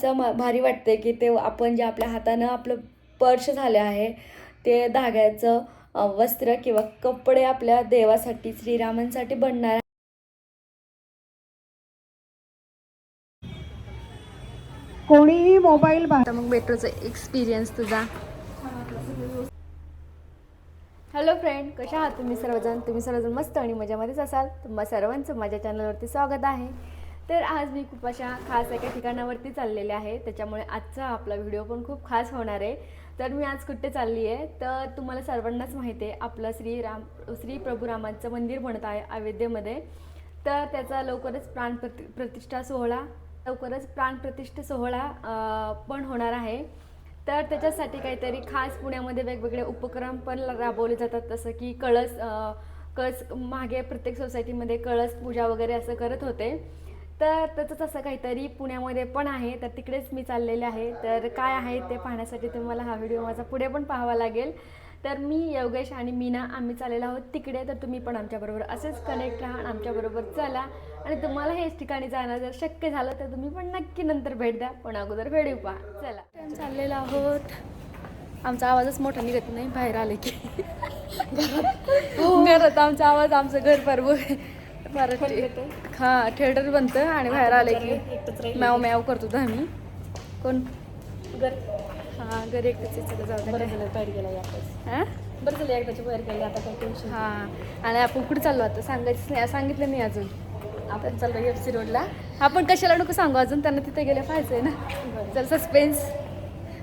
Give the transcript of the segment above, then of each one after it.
असं भारी वाटते की ते आपण जे आपल्या हातानं आपलं पर्श झाले आहे ते धाग्याचं वस्त्र किंवा कपडे आपल्या देवासाठी श्रीरामांसाठी बनणार कोणीही मोबाईल मग मेट्रोचा एक्सपिरियन्स तुझा. हॅलो फ्रेंड कशा आहात तुम्ही सर्वजण? तुम्ही सर्वजण मस्त आणि मजामध्येच असाल? तुम्हा सर्वांचं माझ्या चॅनलवरती स्वागत आहे. तर आज मी खूप अशा खास एका ठिकाणावरती चाललेले आहे. त्याच्यामुळे आजचा आपला व्हिडिओ पण खूप खास होणार आहे. तर मी आज कुठे चालली आहे? तर तुम्हाला सर्वांनाच माहिती आहे आपलं श्रीराम श्री प्रभू रामांचं मंदिर बनत आहे अयोध्येमध्ये. तर त्याचा लवकरच प्राण प्रति प्रतिष्ठा सोहळा लवकरच प्राणप्रतिष्ठा सोहळा पण होणार आहे. तर त्याच्यासाठी काहीतरी खास पुण्यामध्ये वेगवेगळे उपक्रम पण राबवले जातात. जसं की कळस कळस मागे प्रत्येक सोसायटीमध्ये कळस पूजा वगैरे असं करत होते. तर त्याचंच असं काहीतरी पुण्यामध्ये पण आहे. तर तिकडेच मी चाललेले आहे. तर काय आहे ते पाहण्यासाठी तुम्हाला हा व्हिडिओ माझा पुढे पण पाहावा लागेल. तर मी योगेश आणि मीना आम्ही चाललेलो आहोत तिकडे. तर तुम्ही पण आमच्याबरोबर असेच कनेक्ट राहा आणि आमच्याबरोबर चला. आणि तुम्हाला हेच ठिकाणी जाणं जर शक्य झालं तर तुम्ही पण नक्की नंतर भेट द्या. पण अगोदर व्हिडिओ पहा. चला. चाललेलो आहोत. आमचा आवाजच मोठा निघत नाही. बाहेर आले की. घरात घरात आमचा आवाज आमचं घर परब हा थिएटर बनतं आणि बाहेर आले की मॅव मॅव करतो आम्ही. कोण? घर. हा घर चला दे. हा? बरं झालं एकदाची बाहेर गेली आता काही टेन्शन हा आणि आपण कुठे चाललो आता? सांगायचं नाही सांगितलं नाही अजून. आपण चाललो एफ सी रोडला आपण कशाला नको सांगू अजून त्यांना तिथे गेले पाहिजे आहे ना जर सस्पेन्स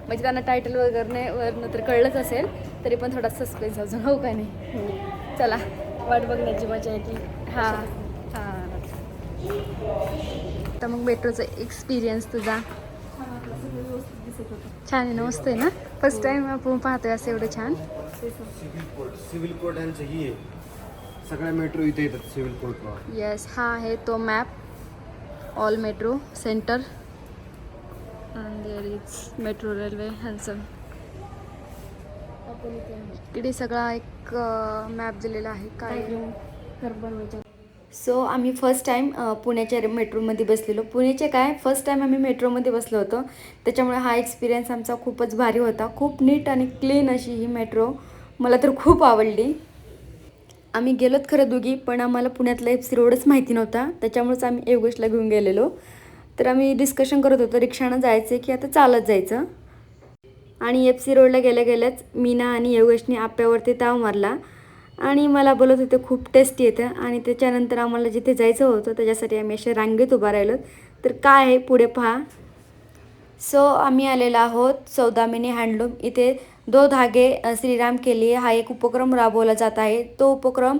म्हणजे त्यांना टायटल वगैरे नाही वरनं तर कळलंच असेल तरी पण थोडा सस्पेन्स अजून हो का नाही? चला. वाट बघण्याची मजा येते. हां. हां. तर मग मेट्रोचा एक्सपिरियन्स तुझा. छान आहे ना मस्त आहे ना? फर्स्ट टाइम आपण पाहतोय असं एवढं छान. सिव्हिल कोर्ट सिव्हिल कोर्ट यांचं ही आहे. सगळ्या मेट्रो इथे येतात सिव्हिल कोर्टवर. येस हा आहे तो map all metro centre and there is metro railway handsome इकडे सगळा एक मॅप दिलेला आहे. काय घर बनवायचं सो आम्ही फर्स्ट टाईम पुण्याच्या मेट्रोमध्ये बसलेलो. पुण्याचे काय फर्स्ट टाईम आम्ही मेट्रोमध्ये बसलो होतो. त्याच्यामुळे हा एक्सपिरियन्स आमचा खूपच भारी होता. खूप नीट आणि क्लीन अशी ही मेट्रो मला तर खूप आवडली. आम्ही गेलोत खरं दोघी पण आम्हाला पुण्यातला एफ सी रोडच माहिती नव्हता. त्याच्यामुळेच आम्ही योगेशला घेऊन गेलेलो. तर आम्ही डिस्कशन करत होतो रिक्षानं जायचं की आता चालत जायचं? आणि एफ सी रोडला गेल्या गेल्याच मीना आणि योगेशने आप्यावरती ताव मारला. आणि मला बोलत होते खूप टेस्टी येतं आणि त्याच्यानंतर आम्हाला जिथे जायचं होतं त्याच्यासाठी आम्ही अशा रांगेत उभा राहिलो तर काय आहे पुढे पहा. सो आम्ही आलेलो आहोत सौदामिनी हँडलूम इथे दो धागे श्रीराम केली हा एक उपक्रम राबवला जात आहे. तो उपक्रम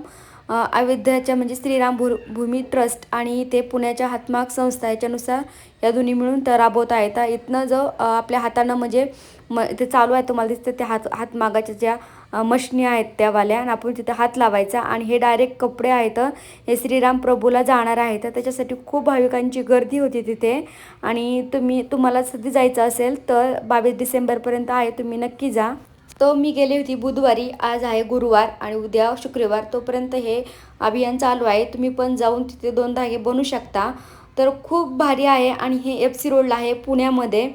अयोध्याच्या म्हणजे श्रीराम भू भूमी ट्रस्ट आणि ते पुण्याच्या हातमाग संस्था याच्यानुसार या दोन्ही मिळून तर राबवत आहेत. तर इथनं जो आपल्या हातानं म्हणजे म ते चालू आहे तुम्हाला दिसतं त्या हात हातमागाच्या ज्या मशनी आहेत त्यावाल्या आणि आपण तिथे हात लावायचा आणि हे डायरेक्ट कपडे आहेत हे श्रीराम प्रभूला जाणार आहेत. तर त्याच्यासाठी खूप भाविकांची गर्दी होती तिथे आणि तुम्ही तुम्हाला सध्या जायचं असेल तर बावीस डिसेंबरपर्यंत आहे तुम्ही नक्की जा. तो मी गेली होती बुधवारी आज आहे गुरुवार आणि उद्या शुक्रवार तोपर्यंत हे अभियान चालू आहे. तुम्ही पण जाऊन तिथे दोन धागे बनवू शकता. तर खूप भारी आहे आणि हे एफ सी रोडला आहे पुण्यामध्ये.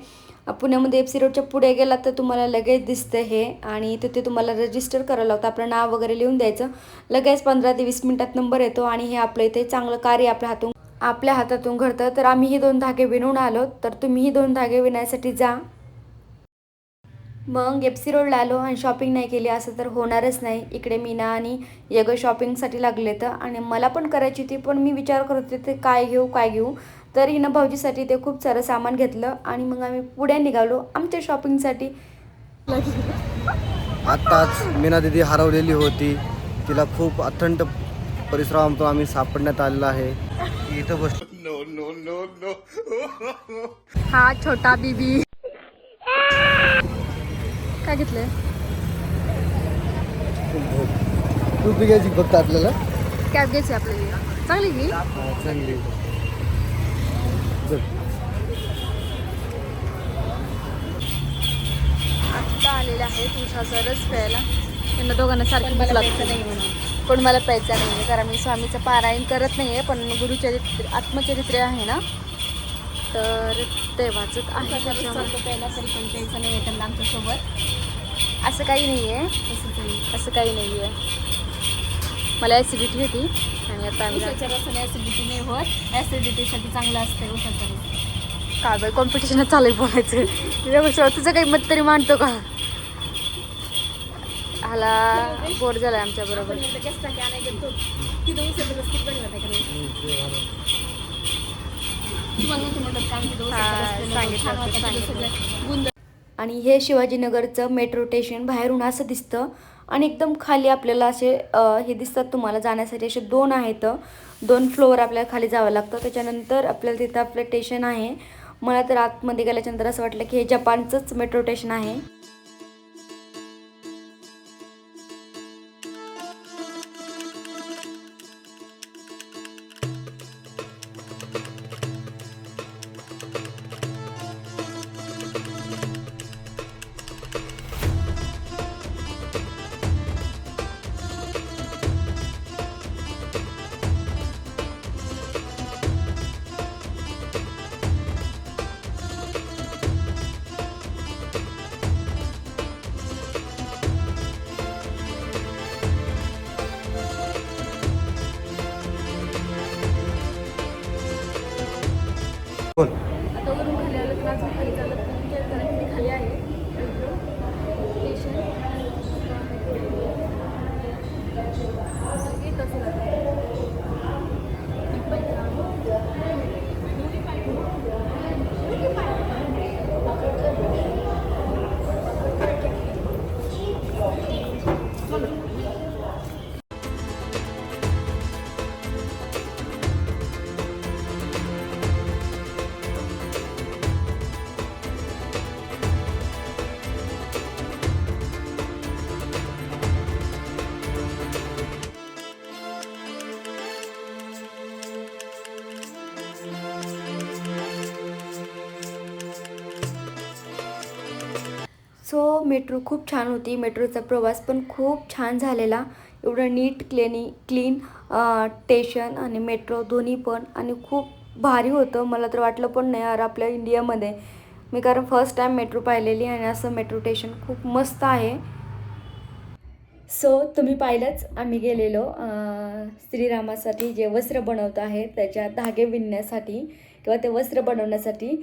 पुण्यामध्ये एफ सी रोडच्या पुढे गेला तर तुम्हाला लगेच दिसतं हे आणि तिथे तुम्हाला रजिस्टर करायला लागतं. आपलं नाव वगैरे लिहून द्यायचं. लगेच पंधरा ते वीस मिनटात नंबर येतो आणि हे आपलं इथे चांगलं कार्य आपल्या हातून आपल्या हातातून घडतं. तर आम्ही हे दोन धागे विणून आलो. तर तुम्हीही दोन धागे विणायसाठी जा. मग एफ सी रोडला आलो आणि शॉपिंग नाही केली असं तर होणारच नाही. इकडे मीना आणि यग शॉपिंगसाठी लागले तर आणि मला पण करायची होती पण मी विचार करत होते ते काय घेऊ काय घेऊ. तर हिनं भाऊजीसाठी ते खूप सारं सामान घेतलं आणि मग आम्ही पुढे निघालो आमच्या शॉपिंगसाठी आत्ताच मीना दिदी हरवलेली होती. तिला खूप अथंड परिसरातून आम्ही सापडण्यात आलेला आहे. ती इथं बस हा छोटा बीबी. काय घेतलंय? खूप घ्यायची फक्त आपल्याला? कॅब घ्यायची आपल्याला. चांगली की चांगली. आत्ता आलेले आहेत उषाचा रस प्यायला. त्यांना दोघांना सारखी भूक लागते. पण मला प्यायचा नाही आहे कारण मी स्वामीचं पारायण करत नाही आहे पण गुरुचरित्र आत्मचरित्र आहे ना? तर ते वाचत आहे तरी पण प्यायचं नाही आहे त्यांना आमच्यासोबत. असं काही नाही आहे असं काही नाही. आहे मला ॲसिडिटी होती आणि आता रसाने ॲसिडिटी नाही होत. ॲसिडिटीसाठी चांगलं असतं उसाचा काय बाई कॉम्पिटिशन चालू आहे बोलायचं. तुझ्यापेक्षा तुझं काही मत तरी मांडतो का? हाला बोर झालाय आमच्या आणि हे शिवाजीनगरचं मेट्रो स्टेशन बाहेरून असं दिसतं. आणि एकदम खाली आपल्याला असे हे दिसतात तुम्हाला जाण्यासाठी. असे दोन आहेत. दोन फ्लोअर आपल्याला खाली जावं लागतं. त्याच्यानंतर आपल्याला तिथं आपलं स्टेशन आहे. मला तर आतमध्ये गेल्याच्यानंतर असं वाटलं की हे जपानचंच मेट्रो स्टेशन आहे. قول मेट्रो खूप छान होती. मेट्रोचा प्रवास पण खूप छान झालेला. एवढं नीट क्लेनी क्लीन स्टेशन आणि मेट्रो दोन्ही पण आणि खूप भारी होतं. मला तर वाटलं पण नाही यार आपल्या इंडियामध्ये. मी कारण फर्स्ट टाईम मेट्रो पाहिलेली आणि असं मेट्रो स्टेशन खूप मस्त आहे. सो तुम्ही पाहिलंच आम्ही गेलेलो श्रीरामासाठी जे वस्त्र बनवत आहे त्याच्या धागे विणण्यासाठी किंवा ते वस्त्र बनवण्यासाठी.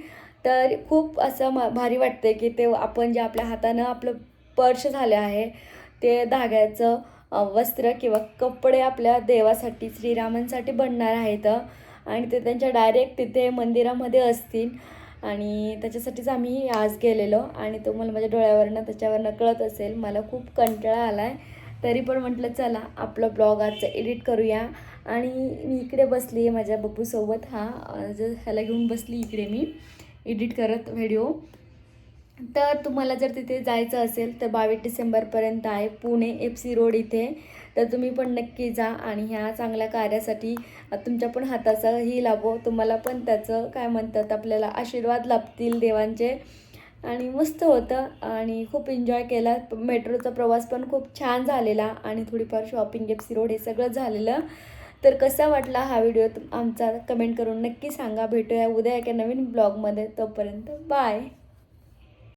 तर खूप असं म भारी वाटते की ते आपण जे आपल्या हातानं आपलं पर्श झालं आहे ते धाग्याचं वस्त्र किंवा कपडे आपल्या देवासाठी श्रीरामांसाठी बनणार आहेत. आणि ते त्यांच्या डायरेक्ट तिथे मंदिरामध्ये असतील. आणि त्याच्यासाठीच आम्ही आज गेलेलो. आणि तो मला माझ्या डोळ्यावरनं त्याच्यावरनं कळत असेल. मला खूप कंटाळा आला आहे तरी पण म्हटलं चला आपलं ब्लॉग आजचं एडिट करूया. आणि मी इकडे बसली आहे माझ्या बप्पूसोबत हा ज- ह्याला घेऊन बसली इकडे मी. एडिट करत व्हिडिओ. तर तुम्हाला जर तिथे जायचं असेल तर बावीस डिसेंबरपर्यंत आहे. पुणे एफ सी रोड इथे. तर तुम्ही पण नक्की जा आणि ह्या चांगल्या कार्यासाठी तुमच्या पण हाताचाही लाभो. तुम्हाला पण त्याचं काय म्हणतात आपल्याला आशीर्वाद लाभतील देवांचे. आणि मस्त होतं आणि खूप एन्जॉय केला. मेट्रोचा प्रवास पण खूप छान झालेला आणि थोडीफार शॉपिंग एफ सी रोड हे सगळं झालेलं. तर कसा वाटला हा व्हिडिओ आमचा कमेंट करून नक्की सांगा. भेटूया उद्या एका नवीन ब्लॉगमध्ये तोपर्यंत बाय